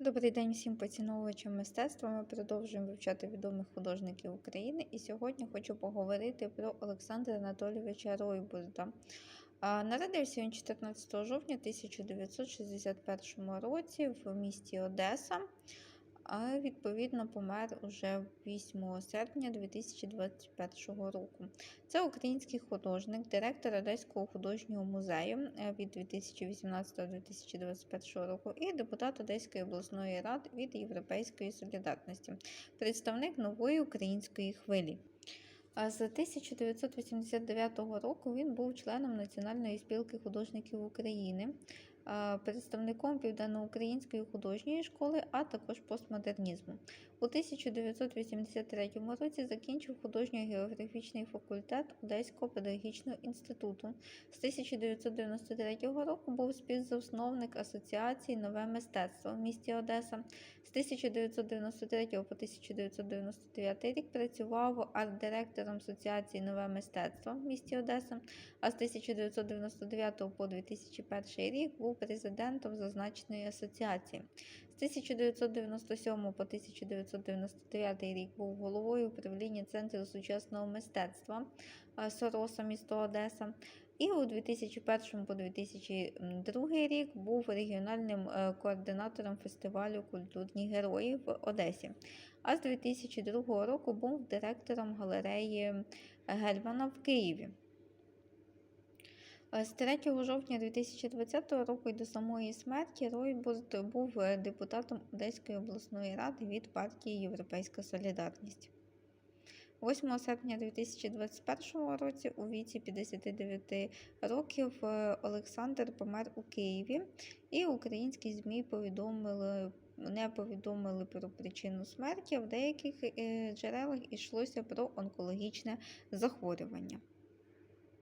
Добрий день всім поціновувачам мистецтва. Ми продовжуємо вивчати відомих художників України. І сьогодні хочу поговорити про Олександра Анатолійовича Ройбурда. Народився він 14 жовтня 1961 році в місті Одеса. А відповідно помер уже 8 серпня 2021 року. Це український художник, директор Одеського художнього музею е, від 2018-2021 року і депутат Одеської обласної ради від Європейської солідарності, представник нової української хвилі. З 1989 року він був членом Національної спілки художників України, представником Південноукраїнської художньої школи, а також постмодернізму. У 1983 році закінчив художньо-географічний факультет Одеського педагогічного інституту. З 1993 року був співзасновник Асоціації Нове мистецтво в місті Одеса. З 1993 по 1999 рік працював арт-директором Асоціації Нове мистецтво в місті Одеса, а з 1999 по 2001 рік був президентом зазначеної асоціації. З 1997 по 1999 рік був головою управління Центру сучасного мистецтва е, Сороса місто Одеса. І у 2001 по 2002 рік був регіональним е, координатором фестивалю Культурні герої в Одесі. А з 2002 року був директором галереї Гельмана в Києві. Е, З 3 жовтня 2020 року і до самої смерті Ройбурд був е, депутатом Одеської обласної ради від партії Європейська Солідарність. 8 серпня 2021 році у віці 59 років е, Олександр помер у Києві, і українські ЗМІ повідомили. Не повідомили про причину смерті, в деяких джерелах йшлося про онкологічне захворювання.